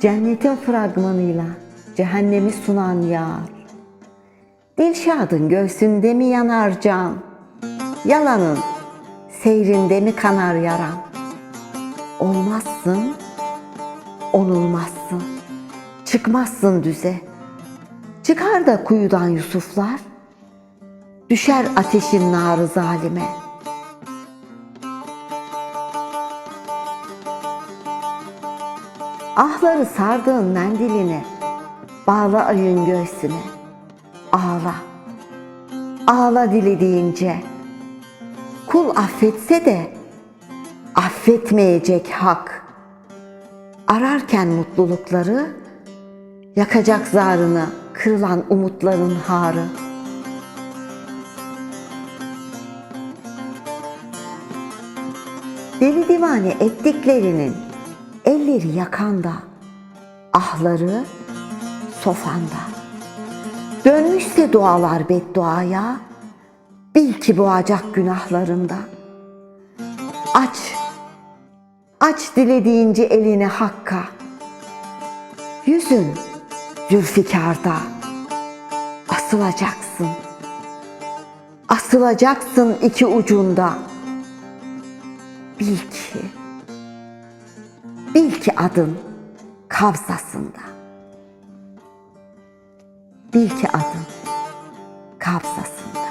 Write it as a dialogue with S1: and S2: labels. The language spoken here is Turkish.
S1: Cennetin fragmanıyla cehennemi sunan yar. Dilşadın göğsünde mi yanar can? Yalanın seyrinde mi kanar yaran? Olmazsın, onulmazsın, çıkmazsın düze. Çıkar da kuyudan Yusuflar, düşer ateşin narı zalime. Ahları sardığın mendiline, bağla ayın göğsüne, ağla, ağla dilediğince. Kul affetse de affetmeyecek hak. Ararken mutlulukları, yakacak zarını kırılan umutların harı. Deli divane ettiklerinin elleri yakanda, ahları sofanda. Dönmüşse dualar bedduaya, bil ki boğacak günahlarında. Aç, aç dilediğince elini hakka. Yüzün zülfikarda, asılacaksın. Asılacaksın iki ucunda. Bil ki, bil ki adın kabzasında. Bil ki adın kabzasında.